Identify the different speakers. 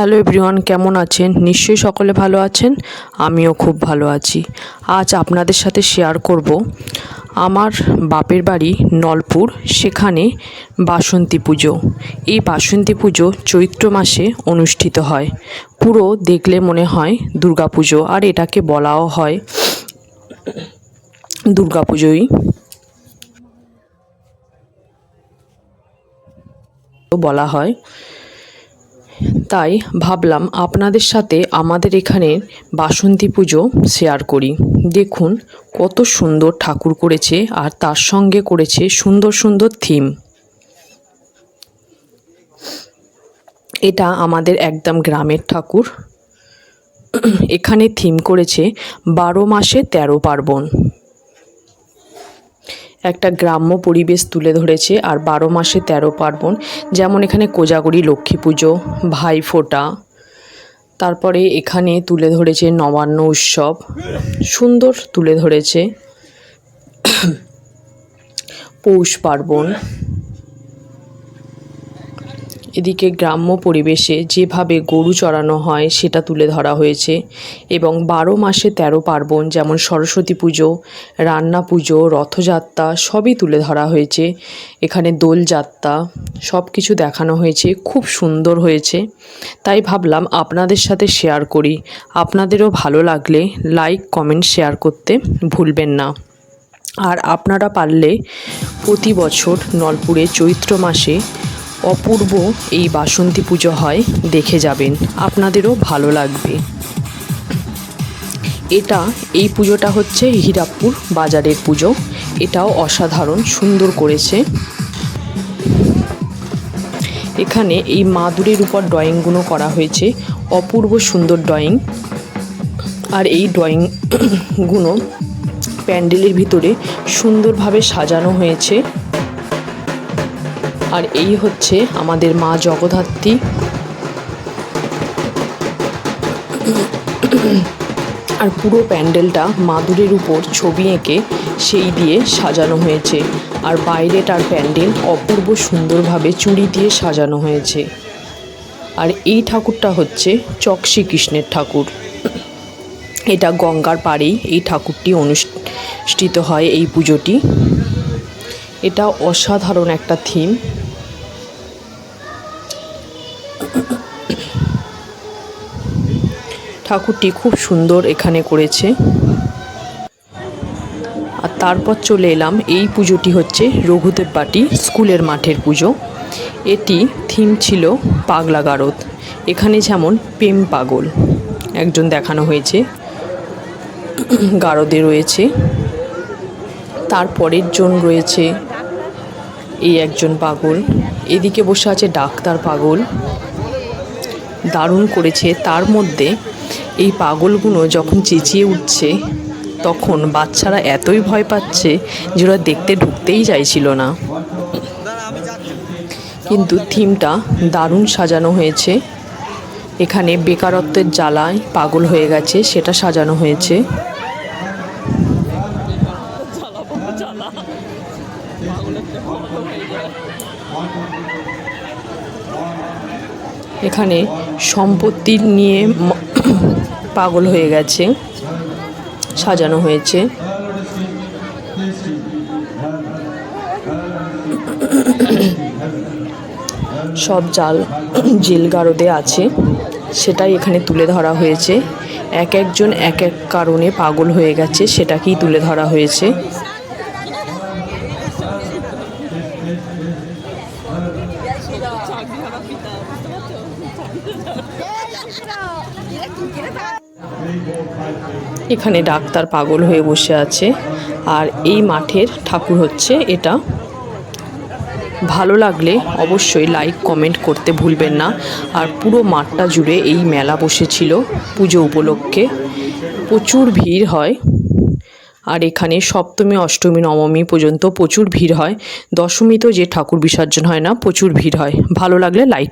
Speaker 1: Hello everyone, কেমন আছেন? নিশ্চয়ই সকলে ভালো আছেন। আমিও খুব ভালো আছি। আজ আপনাদের সাথে শেয়ার করব আমার বাপের বাড়ি নলপুর, সেখানে বাসন্তী পুজো। এই বাসন্তী পুজো চৈত্র মাসে অনুষ্ঠিত হয়। পুরো দেখলে মনে হয় দুর্গা পুজো, আর এটাকে বলাও হয় দুর্গা পুজোই। বলা হয় তাই ভাবলাম আপনাদের সাথে আমাদের এখানে বাসন্তী পুজো শেয়ার করি। দেখুন কত সুন্দর ঠাকুর করেছে আর তার সঙ্গে করেছে সুন্দর সুন্দর থিম এটা আমাদের একদম গ্রামের ঠাকুর। এখানে থিম করেছে বারো মাসে তেরো পার্বণ। একটা গ্রাম্য পরিবেশ তুলে ধরেছে আর বারো মাসে তেরো পার্বণ, যেমন এখানে কোজাগরি, লক্ষ্মী পুজো ভাইফোঁটা তারপরে এখানে তুলে ধরেছে নবান্ন উৎসব, সুন্দর তুলে ধরেছে। পৌষ পার্বণ। এদিকে গ্রাম্য পরিবেশে যেভাবে গরু চড়ানো হয়, সেটা তুলে ধরা হয়েছে। এবং বারো মাসে তেরো পার্বণ, যেমন সরস্বতী পুজো, রান্না পুজো, রথযাত্রা, সবই তুলে ধরা হয়েছে। এখানে দোলযাত্রা সব কিছু দেখানো হয়েছে, খুব সুন্দর হয়েছে। তাই ভাবলাম আপনাদের সাথে শেয়ার করি। আপনাদেরও ভালো লাগলে লাইক কমেন্ট শেয়ার করতে ভুলবেন না। আর আপনারা পারলে প্রতি বছর নলপুরে চৈত্র মাসে অপূর্ব এই বাসন্তী পুজো হয়, দেখে যাবেন। আপনাদেরও ভালো লাগবে। এটা, এই পুজোটা হচ্ছে হীরাপুর বাজারের পুজো। এটাও অসাধারণ, সুন্দর করেছে। এখানে এই মাদুরের উপর ড্রয়িংগুলো করা হয়েছে। অপূর্ব সুন্দর ড্রয়িং। আর এই ড্রয়িংগুলো প্যান্ডেলের ভিতরে সুন্দরভাবে সাজানো হয়েছে। আর এই হচ্ছে আমাদের মা জগদ্ধাত্রী। আর পুরো প্যান্ডেলটা মাদুরের উপর ছবি এঁকে সেই দিয়ে সাজানো হয়েছে। আর বাইরেটার প্যান্ডেল অপূর্ব সুন্দরভাবে চুড়ি দিয়ে সাজানো হয়েছে। আর এই ঠাকুরটা হচ্ছে চকশী কৃষ্ণের ঠাকুর। এটা গঙ্গার পাড়েই এই ঠাকুরটি অনুষ্ঠিত হয় এই পুজোটি। এটা অসাধারণ একটা থিম। ঠাকুরটি খুব সুন্দর এখানে করেছে। আর তারপর চলে এলাম, এই পুজোটি হচ্ছে রঘুদেব বাটি স্কুলের মাঠের পুজো। এটি থিম ছিল পাগলা গারদ। এখানে যেমন প্রেম পাগল একজন দেখানো হয়েছে, গারদে রয়েছে। তারপরের জন রয়েছে, এই একজন পাগল। এদিকে বসে আছে ডাক্তার পাগল। দারুণ করেছে। তার মধ্যে এই পাগলগুলো যখন চেঁচিয়ে উঠছে, তখন বাচ্চারা এতই ভয় পাচ্ছে যে ওরা দেখতে ঢুকতেই চাইছিল না। কিন্তু থিমটা দারুণ সাজানো হয়েছে। এখানে বেকারত্বের জ্বালায় পাগল হয়ে গেছে, সেটা সাজানো হয়েছে। এখানে সম্পত্তি নিয়ে পাগল হয়ে গেছে, সাজানো হয়েছে। সব জাল, জেল গারদে আছে, সেটাই এখানে তুলে ধরা হয়েছে। এক একজন এক এক কারণে পাগল হয়ে গেছে, সেটাকেই তুলে ধরা হয়েছে। এখানে ডাক্তার পাগল হয়ে বসে আছে, আর এই মাঠের ঠাকুর হচ্ছে এটা। ভালো লাগলে অবশ্যই লাইক কমেন্ট করতে ভুলবেন না। আর পুরো মাঠটা জুড়ে এই মেলা বসেছিল পুজো উপলক্ষে। প্রচুর ভিড় হয়। আর এখানে সপ্তমী, অষ্টমী, নবমী পর্যন্ত প্রচুর ভিড় হয়। দশমীতেও যে ঠাকুর বিসর্জন হয় না, প্রচুর ভিড় হয়। ভালো লাগলে লাইক